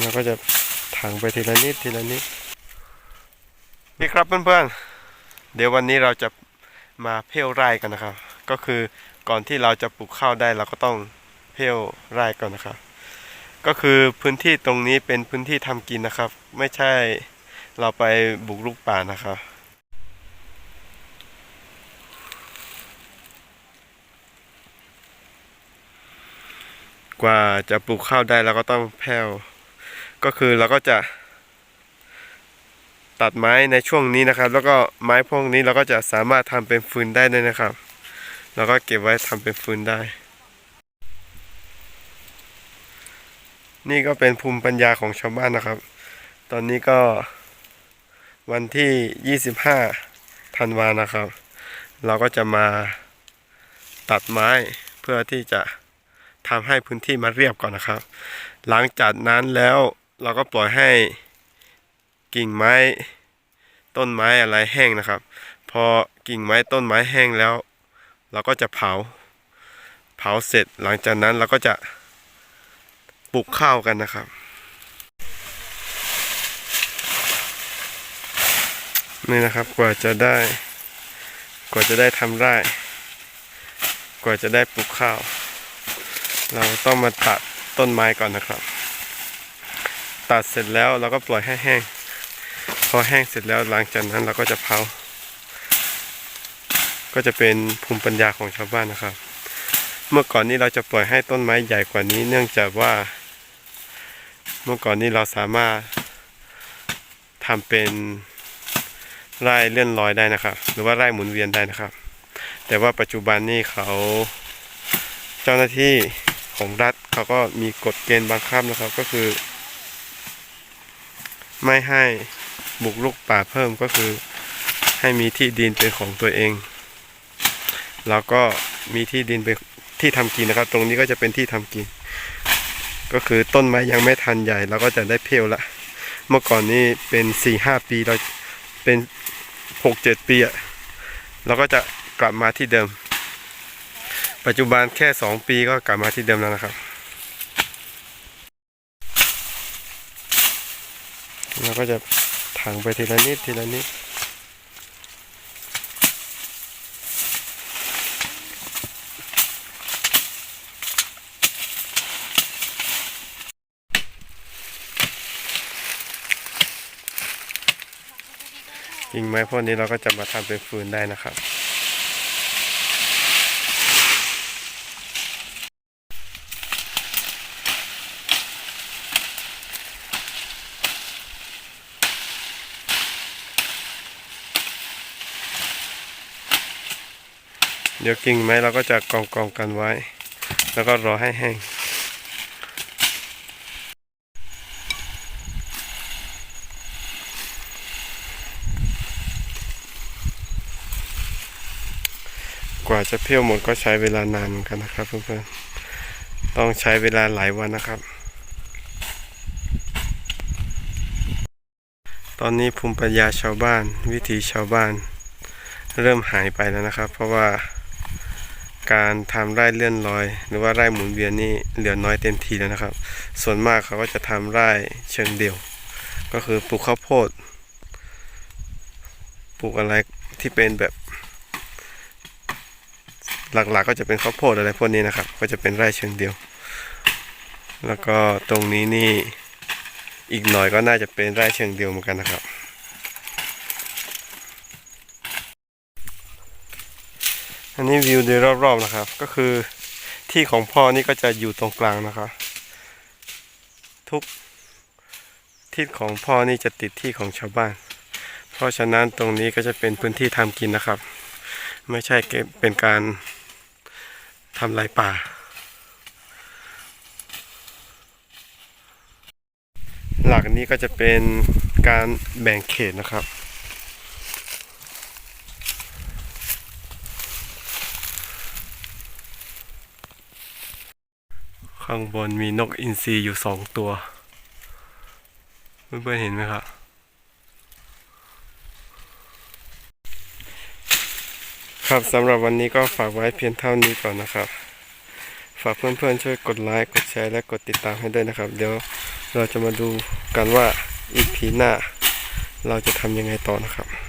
เราก็จะถังไปทีละนิดทีละนิดนี่ครับเพื่อนๆ เดี๋ยววันนี้เราจะมาเพ่วไร่กันนะครับ ก็คือก่อนที่เราจะปลูกข้าวได้เราก็ต้องเพ่วไร่ก่อนนะครับ ก็คือพื้นที่ตรงนี้เป็นพื้นที่ทำกินนะครับ ไม่ใช่เราไปบุกรุกป่านะครับกว่าจะปลูกข้าวได้เราก็ต้องแผ่ว ก็คือเราก็จะตัดไม้ในช่วงนี้นะครับ แล้วก็ไม้พวกนี้เราก็จะสามารถทำเป็นฟืนได้ด้วยนะครับ แล้วก็เก็บไว้ทำเป็นฟืนได้ นี่ก็เป็นภูมิปัญญาของชาวบ้านนะครับ ตอนนี้ก็วันที่ 25ธันวานะครับ เราก็จะมาตัดไม้เพื่อที่จะทำให้พื้นที่มันเรียบก่อนนะครับ หลังจากนั้นแล้ว เราก็ปล่อยให้กิ่งไม้ ต้นไม้อะไรแห้งนะครับ พอกิ่งไม้ต้นไม้แห้งแล้ว เราก็จะเผา เผาเสร็จหลังจากนั้นเราก็จะปลูกข้าวกันนะครับนี่นะครับกว่าจะได้ กว่าจะได้ทำไร่ กว่าจะได้ปลูกข้าว เราต้องมาตัดต้นไม้ก่อนนะครับ ตัดเสร็จแล้วเราก็ปล่อยให้แห้ง พอแห้งเสร็จแล้วหลังจากนั้นเราก็จะเผา ก็จะเป็นภูมิปัญญาของชาวบ้านนะครับ เมื่อก่อนนี้เราจะปล่อยให้ต้นไม้ใหญ่กว่านี้ เนื่องจากว่า เมื่อก่อนนี้เราสามารถทำเป็นไร่เลื่อนลอยได้นะครับ หรือว่าไร่หมุนเวียนได้นะครับ แต่ว่าปัจจุบันนี้เขาเจ้าหน้าที่ของรัฐเขาก็มีกฎเกณฑ์บังคับนะครับ ก็คือ ไม่ให้บุกรุกป่าเพิ่มก็คือให้มีที่ดินเป็นของตัวเอง แล้วก็มีที่ดินเป็นที่ทำกินนะครับ ตรงนี้ก็จะเป็นที่ทำกิน ก็คือต้นไม้ยังไม่ทันใหญ่เราก็จะได้เพลละ เมื่อก่อนนี้เป็นสี่ห้าปีเราเป็นหกเจ็ดปีอะเราก็จะกลับมาที่เดิม ปัจจุบันแค่สองปีก็กลับมาที่เดิมแล้วนะครับ เราก็จะถังไปทีละนิดทีละนิดกิ่งไม้พวกนี้เราก็จะมาทำเป็นฟืนได้นะครับ เดี๋ยวกิ่งไม้เราก็จะกองกองกันไว้ แล้วก็รอให้แห้งกว่าจะเพี้ยวหมดก็ใช้เวลานานเหมือนกันนะครับเพื่อนๆ ต้องใช้เวลาหลายวันนะครับ ตอนนี้ภูมิปัญญาชาวบ้าน วิถีชาวบ้าน เริ่มหายไปแล้วนะครับ เพราะว่า การทำไร่เลื่อนลอย หรือว่าไร่หมุนเวียนนี่เหลือน้อยเต็มทีแล้วนะครับ ส่วนมากเขาก็จะทำไร่เชิงเดี่ยว ก็คือปลูกข้าวโพด ปลูกอะไรที่เป็นแบบ หลักๆก็จะเป็นข้าวโพดอะไรพวกนี้นะครับ ก็จะเป็นไร่เชิงเดี่ยว แล้วก็ตรงนี้นี่อีกหน่อยก็น่าจะเป็นไร่เชิงเดียวเหมือนกันนะครับ อันนี้วิวโดยรอบๆนะครับ ก็คือที่ของพ่อนี่ก็จะอยู่ตรงกลางนะครับ ทุกทิศของพ่อนี่จะติดที่ของชาวบ้าน เพราะฉะนั้นตรงนี้ก็จะเป็นพื้นที่ทำกินนะครับ ไม่ใช่เก็บเป็นการทำลายป่า หลักนี้ก็จะเป็นการแบ่งเขตนะครับ ข้างบนมีนกอินทรีอยู่สองตัว เพื่อนๆเห็นไหมครับ ครับสำหรับวันนี้ก็ฝากไว้เพียงเท่านี้ก่อนนะครับ ฝากเพื่อนๆช่วยกดไลค์ กดแชร์ และกดติดตามให้ด้วยนะครับ เดี๋ยวเราจะมาดูกันว่าอีพีหน้า เราจะทำยังไงต่อนะครับ